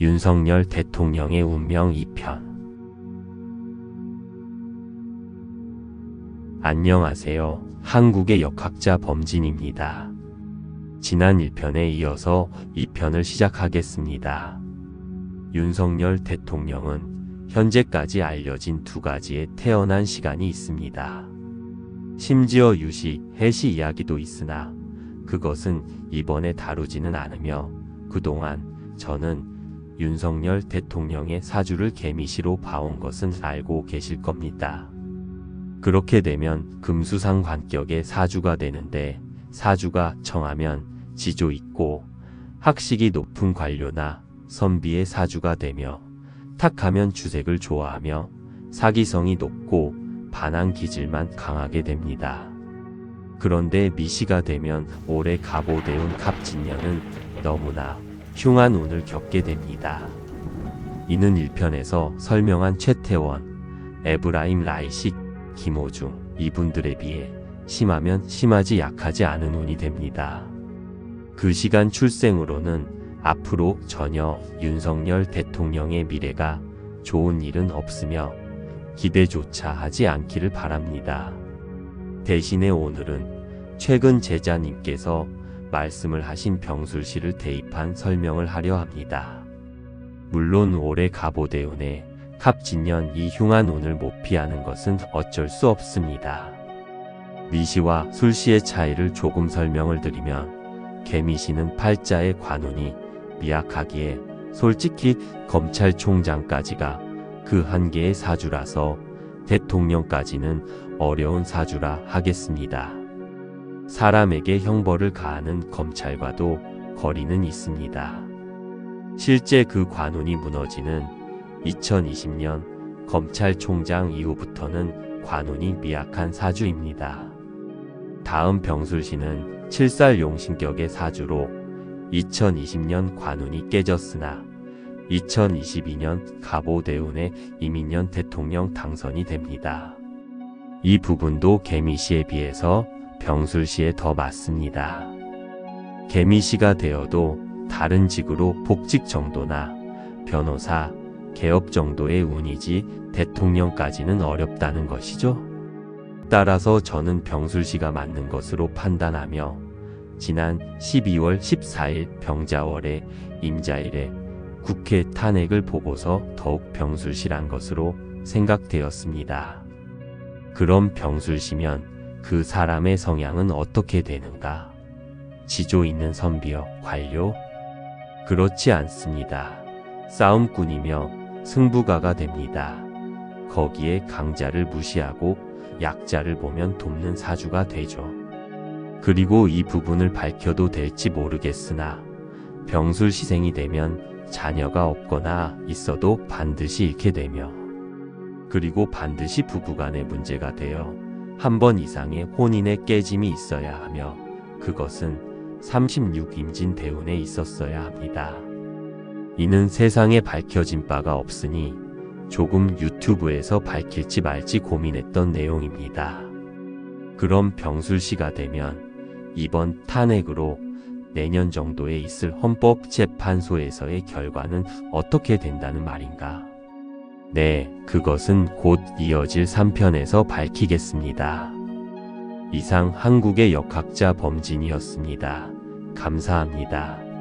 윤석열 대통령의 운명 2편 안녕하세요. 한국의 역학자 범진입니다. 지난 1편에 이어서 2편을 시작하겠습니다. 윤석열 대통령은 현재까지 알려진 두 가지의 태어난 시간이 있습니다. 심지어 유시, 해시 이야기도 있으나 그것은 이번에 다루지는 않으며 그동안 저는 윤석열 대통령의 사주를 개미시로 봐온 것은 알고 계실 겁니다. 그렇게 되면 금수상 관격의 사주가 되는데 사주가 청하면 지조 있고 학식이 높은 관료나 선비의 사주가 되며 탁하면 주색을 좋아하며 사기성이 높고 반항 기질만 강하게 됩니다. 그런데 미시가 되면 올해 갑오대운 갑진년은 너무나 흉한 운을 겪게 됩니다. 이는 1편에서 설명한 최태원, 에브라임 라이식, 김호중 이분들에 비해 심하면 심하지 약하지 않은 운이 됩니다. 그 시간 출생으로는 앞으로 전혀 윤석열 대통령의 미래가 좋은 일은 없으며 기대조차 하지 않기를 바랍니다. 대신에 오늘은 최근 제자님께서 말씀을 하신 병술씨를 대입한 설명을 하려 합니다. 물론 올해 갑오대운에 갑진년 이 흉한 운을 못 피하는 것은 어쩔 수 없습니다. 미시와 술시의 차이를 조금 설명을 드리면 개미시는 팔자의 관운이 미약하기에 솔직히 검찰총장까지가 그 한계의 사주라서 대통령까지는 어려운 사주라 하겠습니다. 사람에게 형벌을 가하는 검찰과도 거리는 있습니다. 실제 그 관운이 무너지는 2020년 검찰총장 이후부터는 관운이 미약한 사주입니다. 다음 병술시는 7살 용신격의 사주로 2020년 관운이 깨졌으나 2022년 갑오대운의 이민년 대통령 당선이 됩니다. 이 부분도 개미시에 비해서 병술시에 더 맞습니다. 개미시가 되어도 다른 직으로 복직 정도나 변호사, 개업 정도의 운이지 대통령까지는 어렵다는 것이죠. 따라서 저는 병술시가 맞는 것으로 판단하며 지난 12월 14일 병자월에 임자일에 국회 탄핵을 보고서 더욱 병술시란 것으로 생각되었습니다. 그럼 병술시면 그 사람의 성향은 어떻게 되는가? 지조 있는 선비여 관료? 그렇지 않습니다. 싸움꾼이며 승부가가 됩니다. 거기에 강자를 무시하고 약자를 보면 돕는 사주가 되죠. 그리고 이 부분을 밝혀도 될지 모르겠으나 병술 시생이 되면 자녀가 없거나 있어도 반드시 잃게 되며 그리고 반드시 부부간의 문제가 되어 한 번 이상의 혼인의 깨짐이 있어야 하며 그것은 36임진 대운에 있었어야 합니다. 이는 세상에 밝혀진 바가 없으니 조금 유튜브에서 밝힐지 말지 고민했던 내용입니다. 그럼 병술시가 되면 이번 탄핵으로 내년 정도에 있을 헌법재판소에서의 결과는 어떻게 된다는 말인가? 네, 그것은 곧 이어질 3편에서 밝히겠습니다. 이상 한국의 역학자 범진이었습니다. 감사합니다.